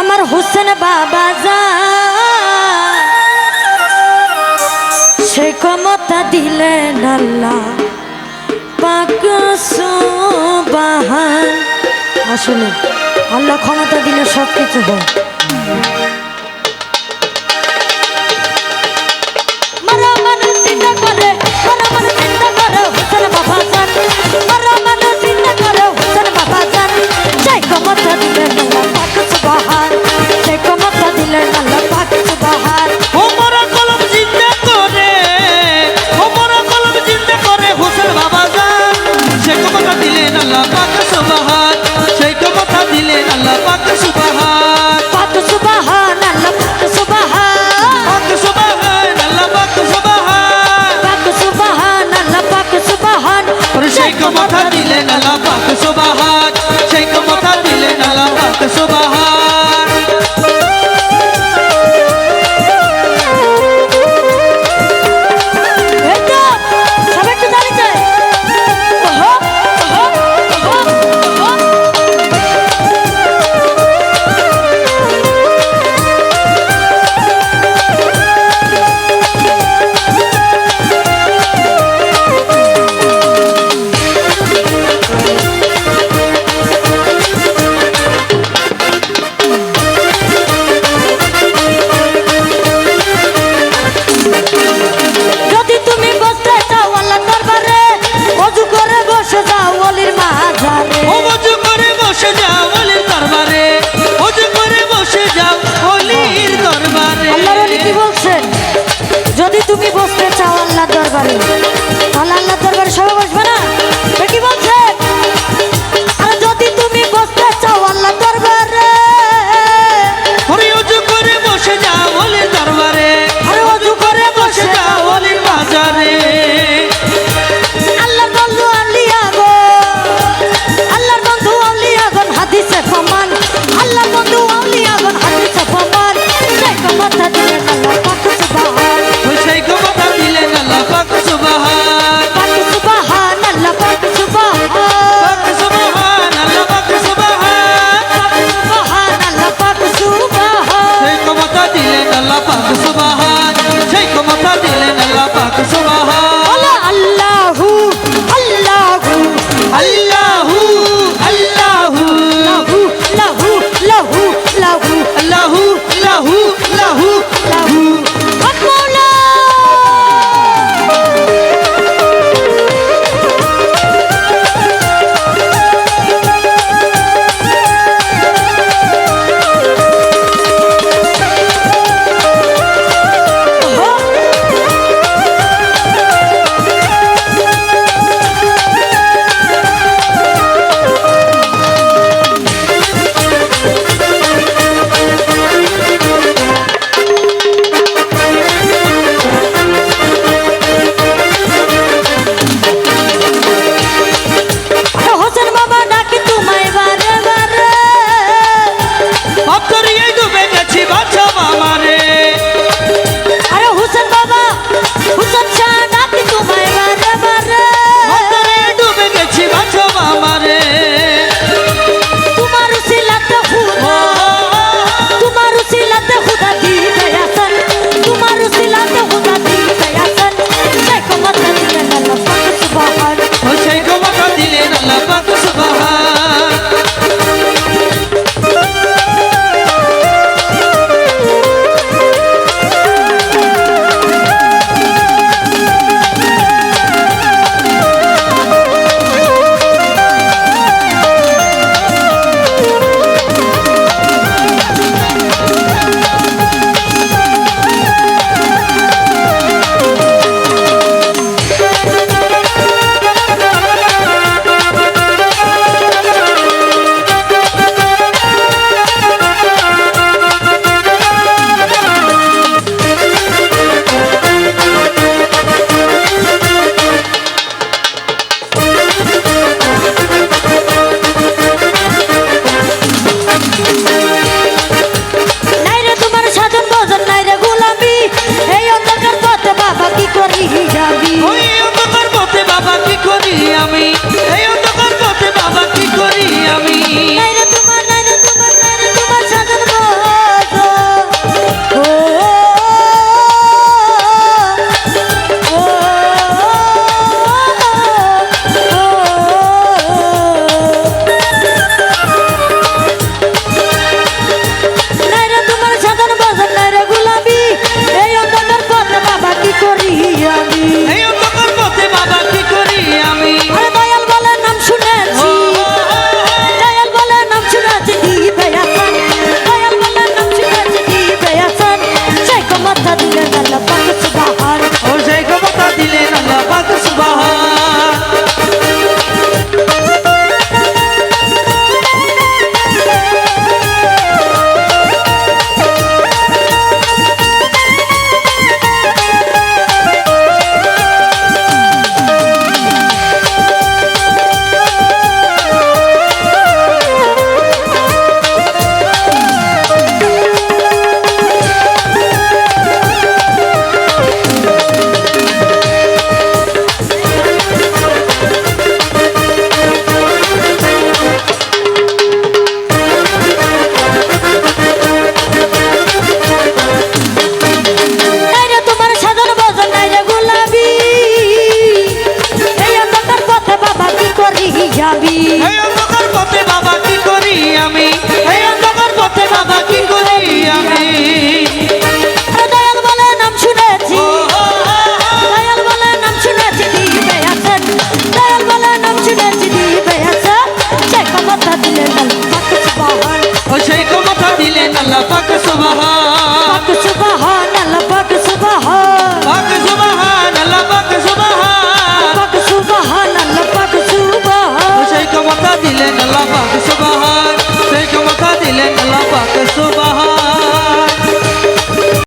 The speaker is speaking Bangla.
আমার হোসেন বাবা যা সে ক্ষমতা দিলেন আল্লাহ, পাক আসলে আল্লাহ ক্ষমতা দিলে সব কিছু হয়। মরা মানুষ করে মাঝারে। করে বসে যাও অলির দরবারে। অজু করে বসে যাও অলির দরবারে। যদি তুমি বসতে চাও আল্লাহ দরবারে তাহলে আল্লাহ দরবারে সবাই পাকসো